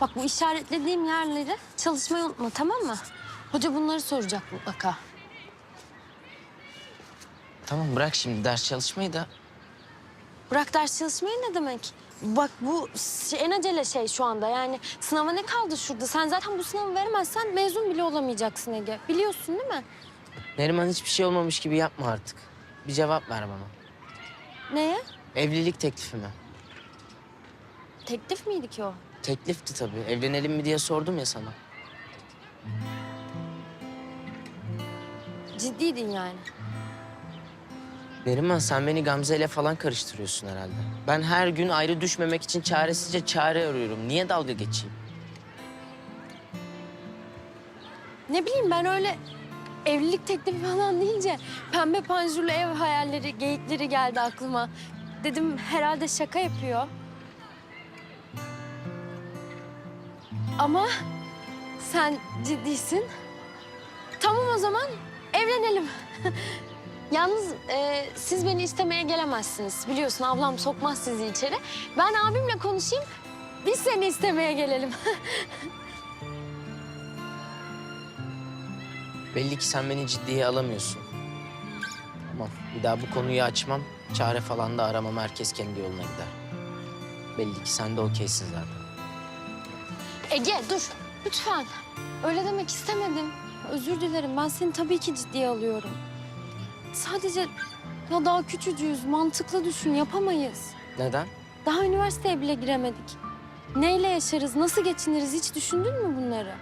Bak bu işaretlediğim yerleri çalışmayı unutma tamam mı? Hoca bunları soracak mutlaka. Tamam bırak şimdi ders çalışmayı da. Bırak ders çalışmayı ne demek? Bak bu ş- en acele şey şu anda yani sınava ne kaldı şurada? Sen zaten bu sınavı veremezsen mezun bile olamayacaksın Ege. Biliyorsun değil mi? Neriman hiçbir şey olmamış gibi yapma artık. Bir cevap ver bana. Neye? Evlilik teklifime. Teklif miydi ki o? Teklifti tabii. Evlenelim mi diye sordum ya sana. Ciddiydin yani. Neriman sen beni Gamze ile falan karıştırıyorsun herhalde. Ben her gün ayrı düşmemek için çaresizce çare arıyorum. Niye dalga geçeyim? Ne bileyim ben öyle evlilik teklifi falan deyince pembe panjurlu ev hayalleri, geyikleri geldi aklıma. Dedim herhalde şaka yapıyor. Ama sen ciddisin. Tamam o zaman evlenelim. Yalnız e, siz beni istemeye gelemezsiniz. Biliyorsun ablam sokmaz sizi içeri. Ben abimle konuşayım. Biz seni istemeye gelelim. Belli ki sen beni ciddiye alamıyorsun. Tamam bir daha bu konuyu açmam. Çare falan da aramam. Herkes kendi yoluna gider. Belli ki sen de okeysin zaten. Ege dur lütfen. Öyle demek istemedim. Özür dilerim. Ben seni tabii ki ciddiye alıyorum. Sadece ya daha küçücüğüz. Mantıklı düşün. Yapamayız. Neden? Daha üniversiteye bile giremedik. Neyle yaşarız? Nasıl geçiniriz? Hiç düşündün mü bunları?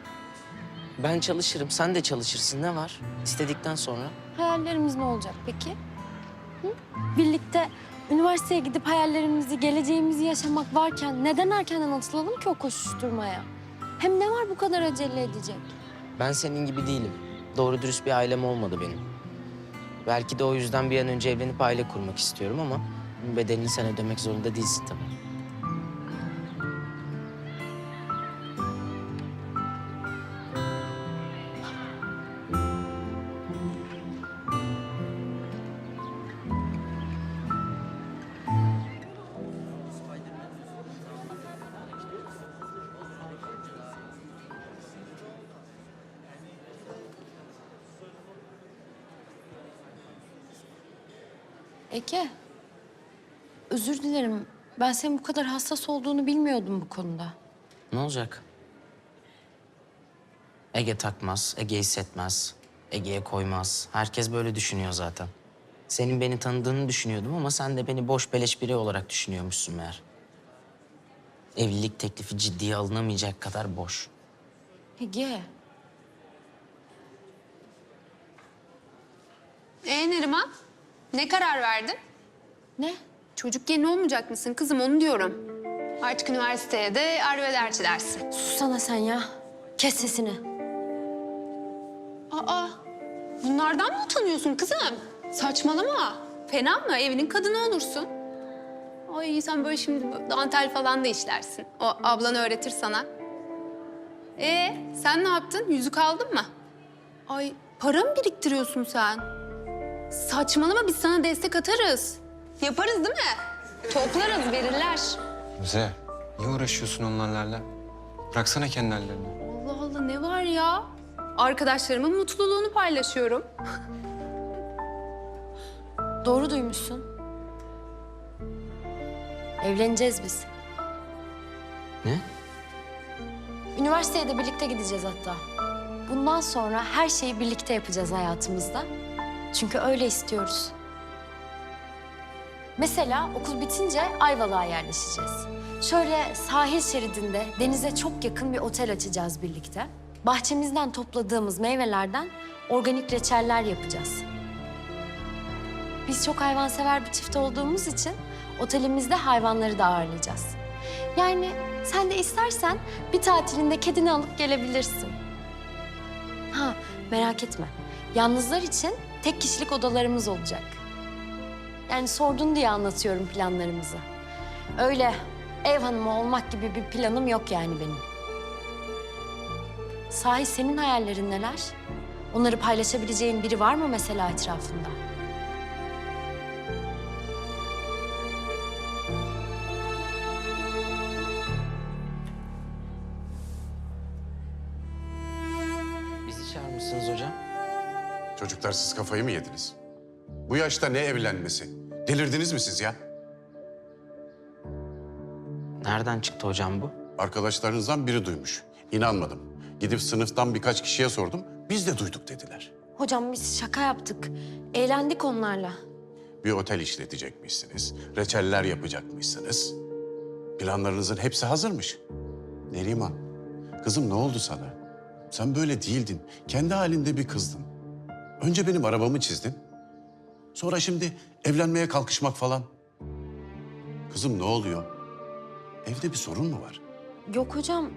Ben çalışırım, sen de çalışırsın. Ne var? İstedikten sonra. Hayallerimiz ne olacak peki? Hı? Birlikte üniversiteye gidip hayallerimizi, geleceğimizi yaşamak varken neden erkenden atılalım ki o koşuşturmaya? Hem ne var bu kadar acele edecek? Ben senin gibi değilim. Doğru dürüst bir ailem olmadı benim. Belki de o yüzden bir an önce evlenip aile kurmak istiyorum ama... ...bedelini sen ödemek zorunda değilsin tabii. Eke, özür dilerim. Ben senin bu kadar hassas olduğunu bilmiyordum bu konuda. Ne olacak? Ege takmaz, Ege hissetmez, Ege'ye koymaz. Herkes böyle düşünüyor zaten. Senin beni tanıdığını düşünüyordum ama sen de beni boş beleş biri olarak düşünüyormuşsun meğer. Evlilik teklifi ciddiye alınamayacak kadar boş. Ege, Ee Neriman, ne karar verdin? ne? Çocuk gelin olmayacak mısın kızım onu diyorum. Artık üniversiteye de arvelerci dersin. Sussana sen ya. Kes sesini. Aa, bunlardan mı utanıyorsun kızım? Saçmalama. Fena mı? Evinin kadını olursun. Ay sen böyle şimdi dantel falan da işlersin. O ablan öğretir sana. Ee, sen ne yaptın? Yüzük aldın mı? Ay, para mı biriktiriyorsun sen? Saçmalama biz sana destek atarız. Yaparız değil mi? Toplarız, verirler. Gamze, niye uğraşıyorsun onlarla? Bıraksana kendi hallerine. Allah Allah ne var ya? Arkadaşlarımın mutluluğunu paylaşıyorum. Doğru duymuşsun. Evleneceğiz biz. Ne? Üniversiteye de birlikte gideceğiz hatta. Bundan sonra her şeyi birlikte yapacağız hayatımızda. Çünkü öyle istiyoruz. Mesela okul bitince Ayvalık'a yerleşeceğiz. Şöyle sahil şeridinde denize çok yakın bir otel açacağız birlikte. Bahçemizden topladığımız meyvelerden organik reçeller yapacağız. Biz çok hayvansever bir çift olduğumuz için otelimizde hayvanları da ağırlayacağız. Yani sen de istersen bir tatilinde kedini alıp gelebilirsin. Ha merak etme. Yalnızlar için Tek kişilik odalarımız olacak. Yani sordun diye anlatıyorum planlarımızı. Öyle ev hanımı olmak gibi bir planım yok yani benim. Sahi senin hayallerin neler? Onları paylaşabileceğin biri var mı mesela etrafında? Biz içer misiniz hocam? Çocuklar siz kafayı mı yediniz? Bu yaşta ne evlenmesi? Delirdiniz mi siz ya? Nereden çıktı hocam bu? Arkadaşlarınızdan biri duymuş. İnanmadım. Gidip sınıftan birkaç kişiye sordum. Biz de duyduk dediler. Hocam biz şaka yaptık. Eğlendik onlarla. Bir otel işletecekmişsiniz. Reçeller yapacakmışsınız. Planlarınızın hepsi hazırmış. Neriman, kızım ne oldu sana? Sen böyle değildin. Kendi halinde bir kızdın. Önce benim arabamı çizdin. Sonra şimdi evlenmeye kalkışmak falan. Kızım ne oluyor? Evde bir sorun mu var? Yok hocam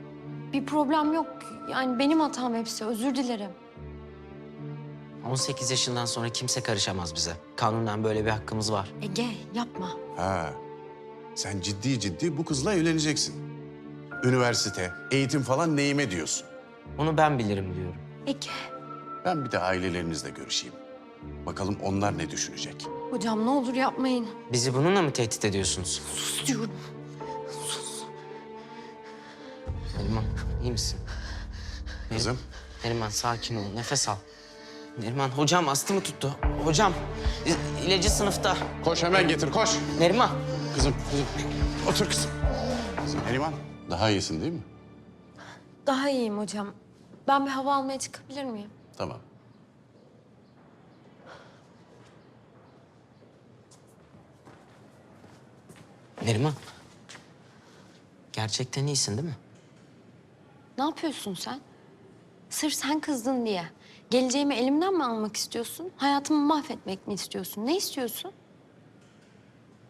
bir problem yok. Yani benim hatam hepsi özür dilerim. 18 yaşından sonra kimse karışamaz bize. Kanunen böyle bir hakkımız var. Ege yapma. Ha, sen ciddi ciddi bu kızla evleneceksin. Üniversite, eğitim falan neyime diyorsun. Bunu ben bilirim diyorum. Ege. Ben bir de ailelerinizle görüşeyim. Bakalım onlar ne düşünecek. Hocam ne olur yapmayın. Bizi bununla mı tehdit ediyorsunuz? Sus diyorum. Neriman iyi misin? Kızım, Neriman sakin ol, nefes al. Neriman hocam astı mı tuttu? Hocam ilacı sınıfta. koş hemen getir, koş. Neriman. Kızım, kızım. Otur kızım. Kızım Neriman, daha iyisin değil mi? Daha iyiyim hocam. Ben bir hava almaya çıkabilir miyim? Tamam. Neriman. Gerçekten iyisin değil mi? Ne yapıyorsun sen? Sırf sen kızdın diye. Geleceğimi elimden mi almak istiyorsun? Hayatımı mahvetmek mi istiyorsun? Ne istiyorsun?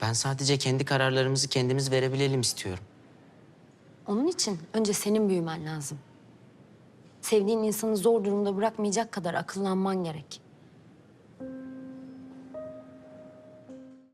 Ben sadece kendi kararlarımızı kendimiz verebilelim istiyorum. Onun için önce senin büyümen lazım. Sevdiğin insanı zor durumda bırakmayacak kadar akıllanman gerek.